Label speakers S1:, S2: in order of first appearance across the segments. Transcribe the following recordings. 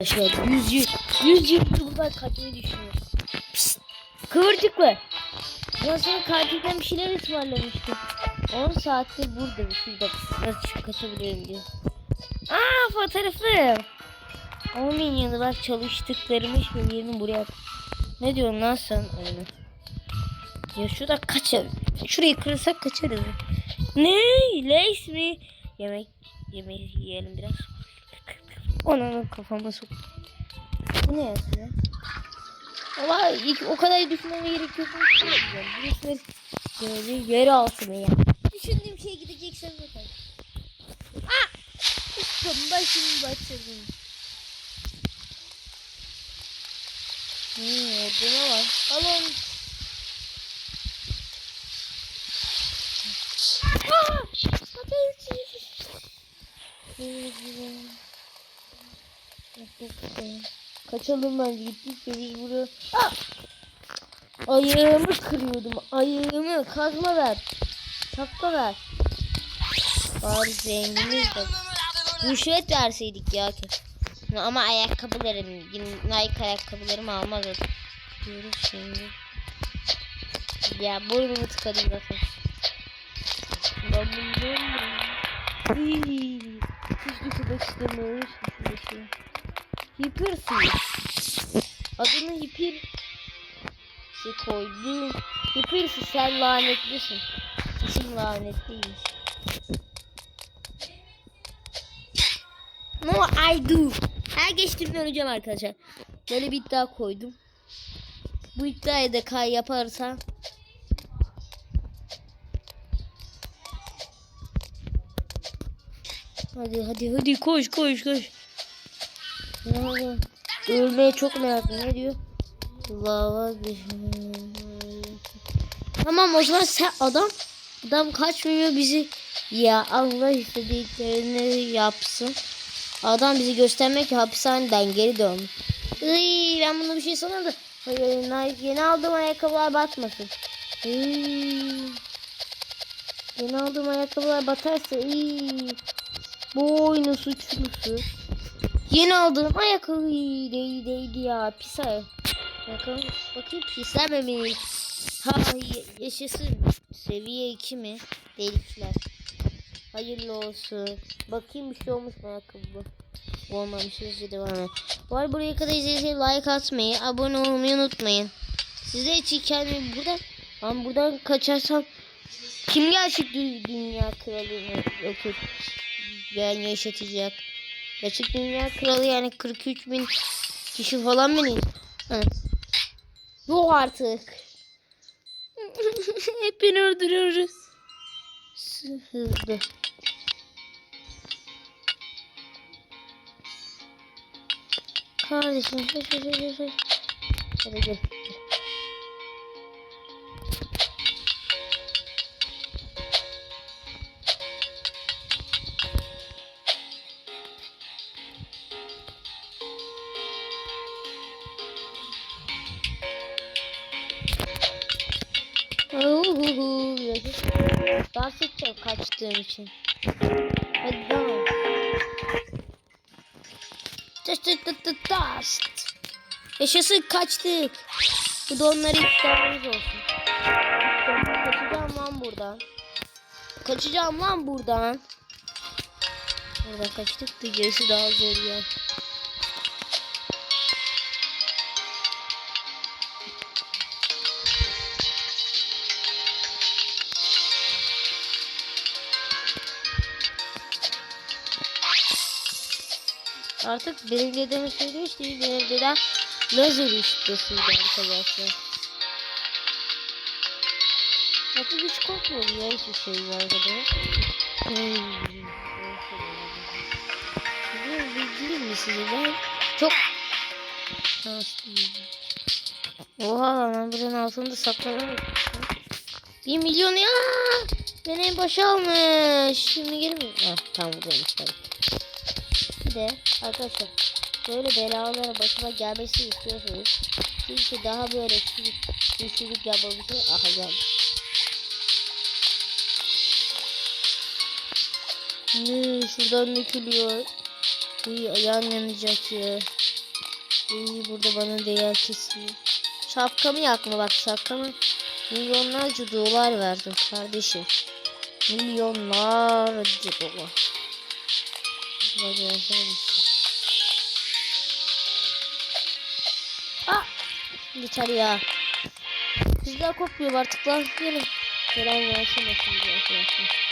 S1: Arkadaşlar 100 yıl 100 yıl buradan kaçmayı düşünüyoruz. Psst, kıvırcıklı. Ben sana katilden bir şeyler ısmarlamıştım. 10 saattir burada şurada nasıl çıkıp kaçabilirim diyor. Aa fotoğrafı. 10 milyonu bak çalıştıklarımı şöyle yerini buraya at. Ne diyorsun lan sen öyle? Ya şurada kaçar. Şurayı kırırsak kaçarız. Ne? Lace mi? Yemek yemeği yiyelim biraz. Onun kafama sok. Bu ne yazıyor? İlk o kadar düşünmeme gerek yok. Burası böyle yer altı mı ya? Düşündüğüm şey gideceksen bakalım. Ah! Üstüm başım başladım. Hmm, orada ne var? Alın. Ah! Ateş! Kaçalım bence gittikçe biz buraya. Ah! Ayağımı kırıyordum. Ayağımı kazma ver. Şapka ver. Bari zenginiz de. Rüşvet verseydik ya ki. Ama ayakkabılarım, Nike ayakkabılarımı almaz o. Diyoruz şimdi. Ya burnumu tıkadım zaten. Ben bunu Hiç düşünmek istemiyorum. Hiç düşünmek istemiyorum. Hippersin. Adını Hipper şey koydum. Hippersin sen lanetlisin. İsim lanetliymiş. No I do. Her geçtiğimde öleceğim arkadaşlar. Böyle bir iddia koydum. Bu iddiayı da kay yaparsan Hadi hadi hadi koş koş koş. Ne? Ölmeye çok meraklı. Ne diyor? Lava Tamam o zaman sen adam adam kaçmıyor bizi ya Allah istediklerini yapsın. Adam bizi göstermek hapishaneden geri dönmüş. Iy, ben bunu bir şey sanırdım. Hayır, yeni aldığım ayakkabılar batmasın. Iy. Yeni aldığım ayakkabılar batarsa iyi. Bu oyunun suçlusu. Yeni aldığım ayakkabı değdi değdi ya pis ayak. Bakalım bakayım pislenmemiş. Ha yaşasın. Seviye 2 mi? Delikler. Hayırlı olsun. Bakayım bir şey olmuş mu ayakkabı bu? Olmamış hızlıca devam et. Var buraya kadar izlediyseniz like atmayı, abone olmayı unutmayın. Size için kendimi burada ben buradan kaçarsam kim gerçek dü- dünya kralını yok ben yaşatacak. Gerçek dünya kralı yani 43 bin kişi falan mı? Ha. Yok artık. Hep beni öldürüyoruz. Hızlı. Kardeşim. Hadi gel. Edeceğim kaçtığım için. Hadi devam. Test test test test. Yaşasın kaçtık. Bu da onlara iddiamız olsun. Kaçacağım lan buradan. Kaçacağım lan buradan. Buradan kaçtık da gerisi daha zor ya. Artık benim dedeme söylemişti. Benim dedem lazer ustasıydı arkadaşlar. Artık hiç korkmuyorum ya hiçbir şey burada. Biliyor bildirim mi sizi ben? Çok şanslıyım. Oha lan buranın altında saklanamıyorum. Bir milyon ya. Beni boşalmış. Şimdi geri mi? Ah tamam buradaymış tabii. De arkadaşlar böyle belalara başıma gelmesini istiyorsanız çünkü daha böyle güçlülük yapabilse aha geldi. Ne şuradan dökülüyor. Uy ayağım yanacak ya. İyi burada bana değer kesiyor. Şapkamı yakma bak şapkamı. Milyonlarca dolar verdim kardeşim. Milyonlarca dolar. Mısın? Ah! Yeter ya. Sizler kopmuyor artık lan. Gelin. Gelen gelsin bakın arkadaşlar.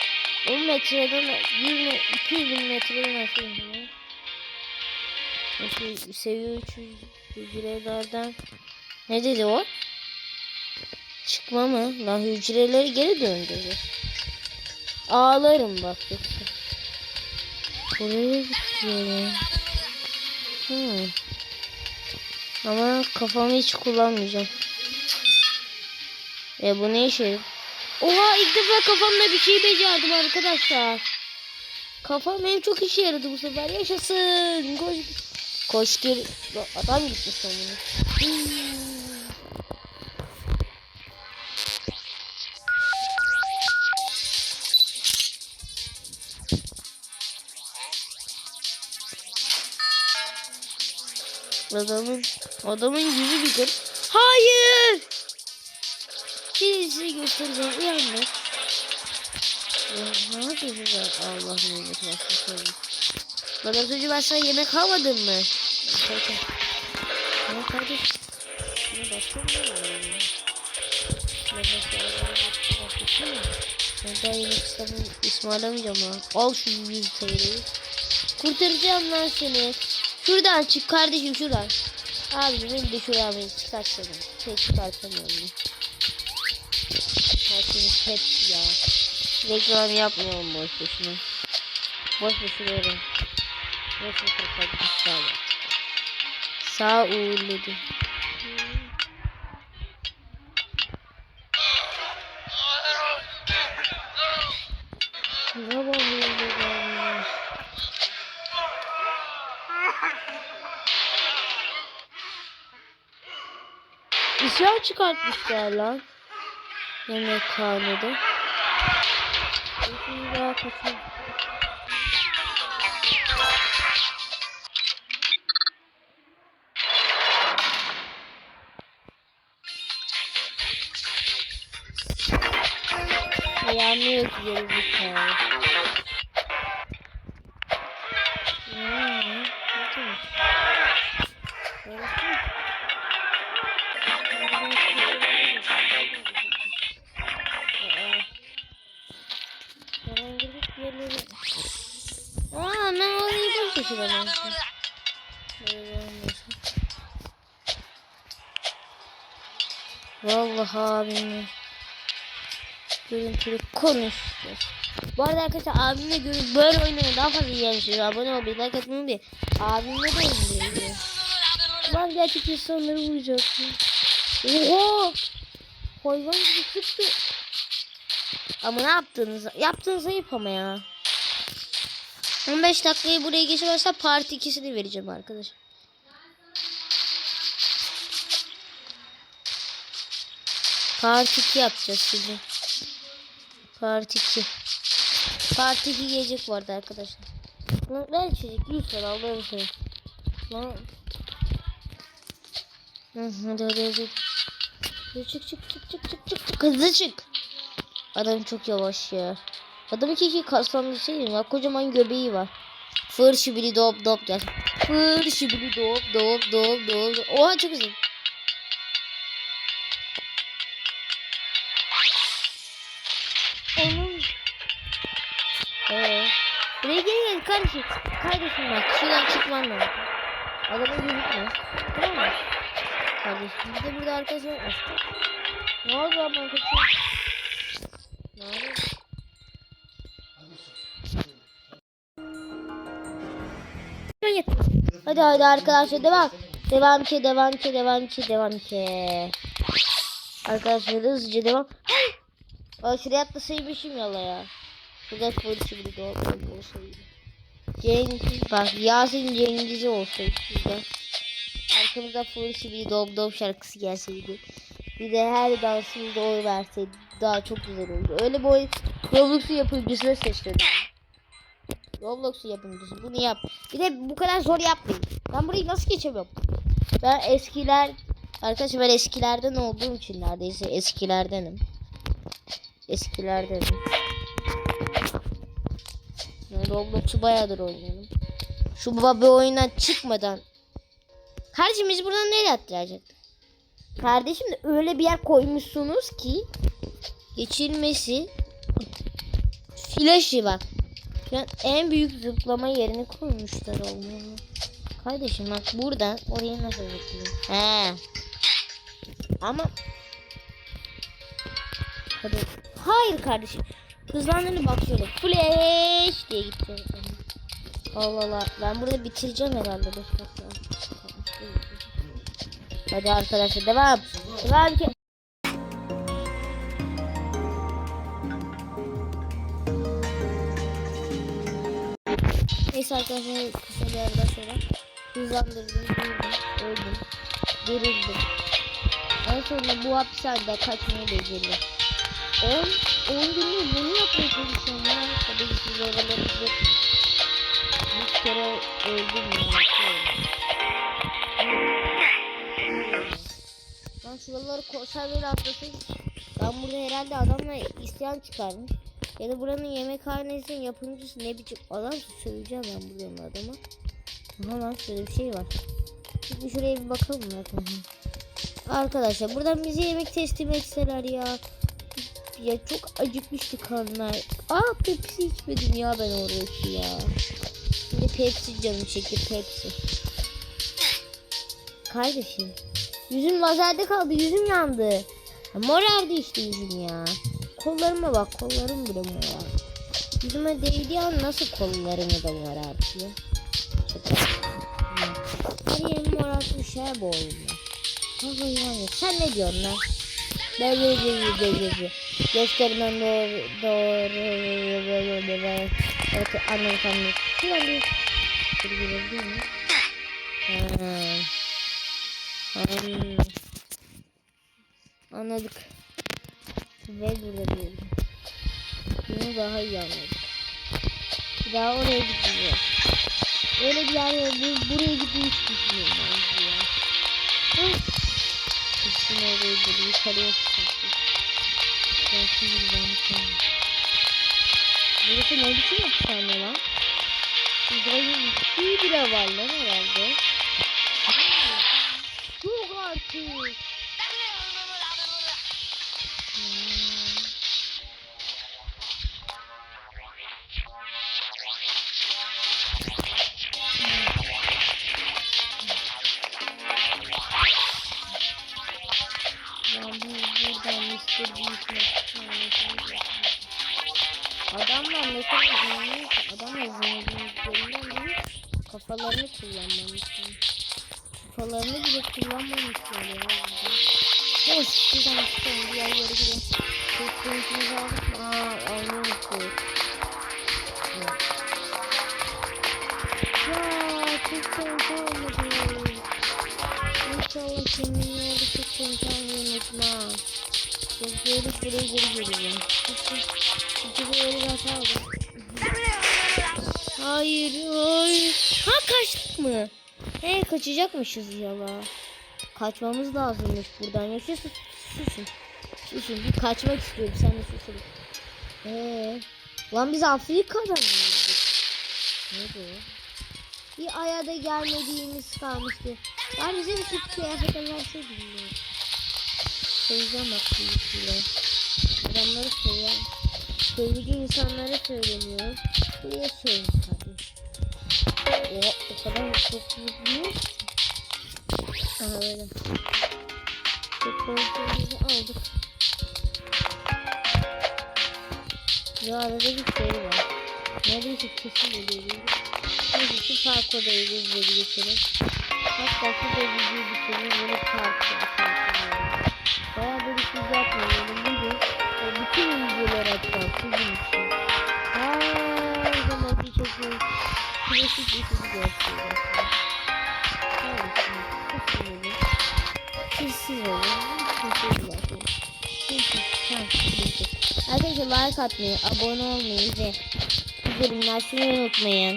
S1: 10 metreden 100 me 200 bin metreden aşağı iniyor. Nasıl seviye 300 hücrelerden ne dedi o? Çıkma mı? Lan hücreleri geri döndürür. Ağlarım bak yoksa. Buraya gidiyorum. Hmm. Ama kafamı hiç kullanmayacağım. E bu ne işe? Oha ilk defa kafamda bir şey becerdim arkadaşlar. Kafam benim çok işe yaradı bu sefer. Yaşasın. Koş. Koş. Ya Adam gitti sonunda. Hmm. Adamın adamın yüzü bir. Hayır. Şimdi size göstereceğim. Uyanma. Ya, ne yapıyorsun? Allah versin sana. Bana az önce ben yemek almadın mı? Peki. Ne kardeş? Ne başka ya? Ne başka var? Ben daha yemek istemem, ısmarlamayacağım ha. Al şu 100 TL'yi. Kurtaracağım lan seni. Şuradan çık kardeşim şuradan. Abi beni de şuradan beni çıkartsana. Şey çıkartamıyorum. Herkes hep ya. Reklam yapmıyorum boş boşuna. Boş boşuna verin. Boş boşuna kardeşler var. Sağ uğurladı. Ne çıkartmışlar lan. Yemekhanede. Şimdi daha kaçın. Ayağımı yok geri zekalı. Oluyor bu şuradan? Vallahi abimle görüntülü konuşacağız. Bu arada arkadaşlar abimle görüp böyle oyunları daha fazla yenişiyor. Abone olmayı, like atmayı unutmayın. Abimle de oynuyor. Lan gerçek insanları vuracak. Oha! Hayvan gibi çıktı. Ama ne yaptınız? Yaptığınız ayıp ama ya. 15 dakikayı buraya geçirmezse part 2'sini vereceğim arkadaşlar. Part 2 yapacağız şimdi. Part 2. Part 2 gelecek arada arkadaşlar. Lan ver içecek lütfen Allah'ım seni. Lan. Hadi hadi hadi. Çık çık çık çık çık çık hızlı çık. Adam çok yavaş ya. Adam iki iki kaslandı şey ya kocaman göbeği var. Fır şibili dop dop gel. Fır şibili dop dop dop dop. Oha çok güzel. Onun. Ee, buraya gel gel kardeşim. Kardeşim bak şuradan çıkman lazım. Adamı gözükme. Tamam mı? Kardeşim bir de burada arkadaş var. Ne oldu lan ben kaçıyorum. Ne oldu? Hadi hadi arkadaşlar devam. Devam ki devam ki devam ki devam ki. Arkadaşlar hızlıca devam. Aa şuraya atlasaymışım yala ya. Şurada polis gibi doğru olsaydı. Cengiz bak Yasin Cengiz'i olsaydı şurada. Arkamızda polis gibi dom dom şarkısı gelseydi. Bir de her dansımızda oy verseydi daha çok güzel olurdu. Öyle bir oyun Roblox'un yapımcısına sesleniyorum. Roblox'un yapımcısı bunu yap. Bir de bu kadar zor yapmayın. Ben burayı nasıl geçemiyorum? Ben eskiler arkadaşlar ben eskilerden olduğum için neredeyse eskilerdenim. Eskilerdenim. Ben Roblox'u bayağıdır oynuyorum. Şu baba oyundan çıkmadan. Kardeşim biz buradan nereye atlayacaktık? Kardeşim de öyle bir yer koymuşsunuz ki geçilmesi flaşı bak. An en büyük zıplama yerini koymuşlar olmalı. Kardeşim bak buradan oraya nasıl zıplıyor? He. Ama Hadi. Hayır kardeşim. Hızlandığını bak şöyle. Flash diye gideceğim. Allah Allah. Ben burada bitireceğim herhalde. 5 dakika. Hadi arkadaşlar devam. Devam ki. Neyse arkadaşlar kısa bir aradan sonra hızlandırdım, durdum, öldüm, gerildim. En sonunda bu hapishanede kaçmayı becerdim. 10 10 günlük bunu yapmaya çalışıyorum. Tabii ki siz oraları yok. Bir kere öldüm ya. Ben şuraları konserveyle atlasın. Ben burada herhalde adamla isyan çıkarmış. Ya da buranın yemekhanesinin yapımcısı ne biçim adam söyleyeceğim ben buranın adama. Aha lan şöyle bir şey var. Şimdi şuraya bir bakalım bakalım. Arkadaşlar buradan bize yemek teslim etseler ya. Ya çok acıkmıştı karnlar. Aa Pepsi içmedim ya ben orası ya. Şimdi Pepsi canım çekti Pepsi. Kardeşim. Yüzüm lazerde kaldı. Yüzüm yandı. Ya, morardı işte yüzüm ya. Kollarıma bak. Kollarım bile morar. Yüzüme değdiği an nasıl kollarımı da morartıyor. Her yerimi morartmış ha bu oyunda. Sen ne diyorsun lan? De de de de. Göstermen doğru doğru böyle böyle. Evet anladım. Şuradan bir mi? Ha. Anladık. Ve burada bir Bunu daha iyi anladık. Bir daha oraya gideceğiz. Öyle bir yer var. Bu, buraya gitmeyi hiç düşünmüyorum ben ya. Gitsin oraya böyle yukarıya çıkarttık. Belki buradan sonra. Burası ne biçim hapishane lan? İbrahim bir bile var lan herhalde. Çok artık. Beast'in hapishanesine Adamlar kadar zengin, adamlar zenginliklerinden değil, kafalarını kullanmamışlar. Kafalarını bile kullanmamışlar ya. Hoş, şuradan çıkalım, diğer yere gidelim. Çok keyfimizi aldık mı? Aa, aynı unuttuk. Evet. Ya, çok keyifli olmadı. İnşallah senin yolda çok keyifli unutma. Çok böyle buraya geri geleceğim. Çünkü böyle bir hata oldu. Hayır, hayır. Ha kaçtık mı? He kaçacakmışız yala. Kaçmamız lazımmış buradan. Yaşa sus, susun. Susun. Bir kaçmak istiyorum. Sen de susun. Ee, lan biz Afrika'dan mı geldik? Ne bu? Bir aya da gelmediğimiz kalmıştı. Ben bize bir süt kıyafet verseydin ya. Söyleyeceğim bak büyüküyle. Adamları söyleyeceğim. Söyleyece insanlara söyleniyor. Buraya söyleyeyim tabii. O, o kadar çok mutluyum. Aha öyle. Çok korktuğumuzu aldık. Ya arada bir şey var. Neredeyse kesin ödeyeceğiz. Neyse şu park odayı izledi geçelim. Hatta şu da videoyu bitirelim. Böyle park odayı. Klasik işi göstereceğim. Sessiz. Arkadaşlar like atmayı, abone olmayı ve bildirimleri açmayı unutmayın.